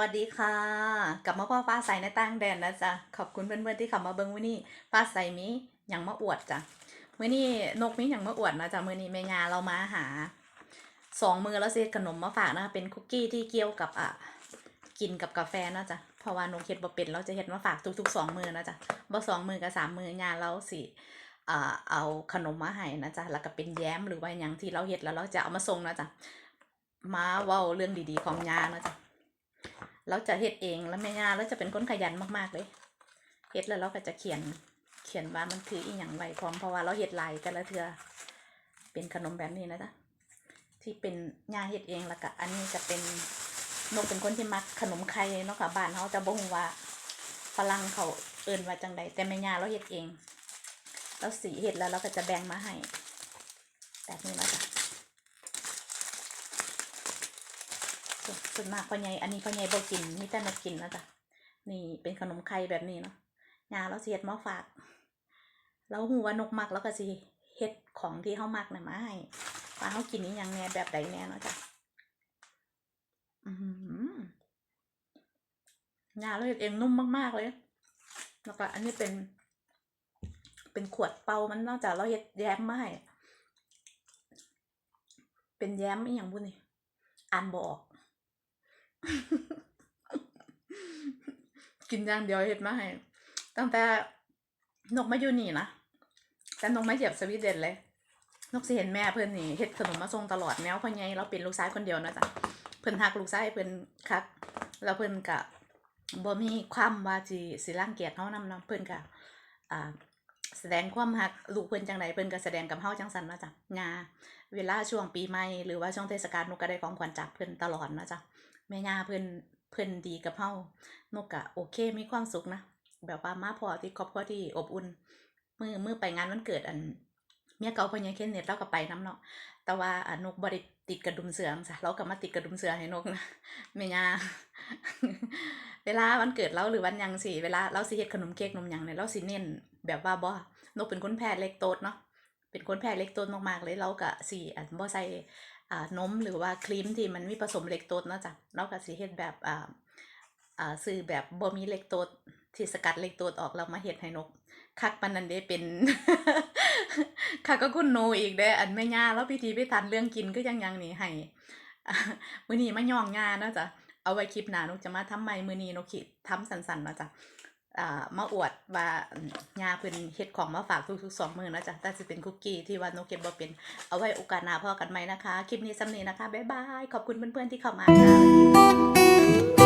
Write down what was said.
วัสดีค่ะ กลับมาพ่อฟ้าใสในต่างแดนนะจ๊ะ ขอบคุณเพื่อนๆที่เข้ามาเบิ่งมื้อนี้ฟ้าใสมีหยังมาอวดจ้ะมื้อนี้นกมีหยังมาอวดนะจ๊ะมื้อนี้แม่ยาเรามาหาสองมือแล้วเฮ็ดขนมมาฝากนะเป็นคุกกี้ที่เกี่ยวกับอะกินกับกาแฟนะจ๊ะเพราะว่านกเฮ็ดบ่เป็นเราจะเฮ็ดมาฝากทุกๆสองมือนะจ๊ะบ่สองมือกับสามมือยาเราสิอ่าเอาขนมมาให้นะจ๊ะแล้วก็เป็นแย้มหรือว่าหยังที่เราเฮ็ดแล้วเราจะเอามาส่งนะจ๊ะมาเว้าเรื่องดีๆของยานะจ๊ะ เราจะเฮ็ดเองแล้วแม่ย่าแล้วจะเป็นคนขยันมากๆเลยเฮ็ดแล้วเราก็จะเขียนเขียนว่ามันคืออีหยังไว้พร้อมเพราะว่าเราเฮ็ดลายแต่ละเทือเป็นขนมแบบนี้นะจ๊ะที่เป็นย่าเฮ็ดเองแล้วก็อันนี้จะเป็นนกเป็นคนที่มักขนมไข่เนาะค่ะบ้านเขาจะบ่ฮู้ว่าฝรั่งเขาเอิ้นว่าจังใดแต่แม่ย่าเราเฮ็ดเองแล้วสีเฮ็ดแล้วเราก็จะแบ่งมาให้แบบนี้นะจ๊ะ ส่วนมากพ่อใหญ่อันนี้พ่อใหญ่บ่กินมีแต่นกกินนะจ๊ะนี่เป็นขนมไข่แบบนี้เนาะยาเราสิเฮ็ดมาฝากเราหูว่านกมักแล้วก็สิเฮ็ดของที่เฮามักน่ะมาให้ว่าเฮากินอีหยังแน่แบบใดแน่เนาะจ๊ะอือหือยาเราเฮ็ดเองนุ่มมากๆเลย แล้วก็อันนี้เป็น เป็นขวดเปามันนอกจากเราเฮ็ดแย้มมาให้เป็นแย้มอีหยังบุนี่อ่านบอก กินอย่างเดียวเฮ็ดมาให้ตั้งแต่นกมาอยู่นี่นะแต่นกมาเหยียบสวีเดนเลย นกสิเห็นแม่เพิ่อนนี่เฮ็ดขนมมาส่งตลอดแนวพ่อใหญ่เราเป็นลูกชายคนเดียวนะจ๊ะเพิ่อนฮักลูกชายเพิ่อนคักแล้วเพิ่อนก็บ่มีความว่าสิสิรังเกียจเฮานำนาะเพิ่อนก็อ่าแสดงความฮักลูกเพิ่อนจังไดเพิ่อนก็แสดงกับเฮาจังซั่นนะจ๊ะงาเวลาช่วงปีใหม่หรือว่าช่วงเทศกาลนกก็ได้ของขวัญจากเพิ่อนตลอดนะจ๊ะ แม่ยาเพิ่นเพิ่นดีกับเฮานกก็โอเคมีความสุขนะแบบว่ามาพอที่ครอบครัวที่อบอุ่นมือมือไปงานวันเกิดอันเมียเก่าพญ่เคนเน็ตเราก็ไปน้ำเนาะแต่ว่าอันนกบ่ได้ติดกระดุมเสือจ้ะเราก็มาติดกระดุมเสือให้นกนะแม่ยาเวลาวันเกิดเราหรือวันยังสิเวลาเราสิเฮ็ดขนมเค้กนมยังเนี่ยเราสิเน้นแบบว่าบ่นกเป็นคนแพ้เล็กโตดเนาะ เป็นคนแพ้เล็กโตดมากๆเลยเราก็สิอันบ่ใส่อ่านมหรือว่าครีมที่มันมีผสมเล็กโตดเนาะจ้ะเราก็สิเฮ็ดแบบอ่าอ่าซื้อแบบบ่มีเล็กโตดที่สกัดเล็กโตดออกแล้วมาเฮ็ดให้นก คักปานนั้นเด้เป็น คักก็คุณโนอีกเด้อันแม่ย่าแล้วพิธีพิธันเรื่องกินก็ยังยังนี่ให้มื้อนี้มาย่องงานเนาะจ้ะเอาไว้คลิปหน้านกจะมาทำใหม่มื้อนี้นกคิดทำสั้นๆนาะจ้ะ อ่ามาอวดว่าย่าเป็นเฮ็ดของมาฝากทุกๆสองมือนะจ๊ะแต่สิเป็นคุกกี้ที่ว่านเก็บบ่เป็นเอาไว้โอกาสหน้าพอกันไหมนะคะ คลิปนี้สำเนีนะคะ บ๊ายบาย ขอบคุณเพื่อนๆที่เข้ามาค่ะ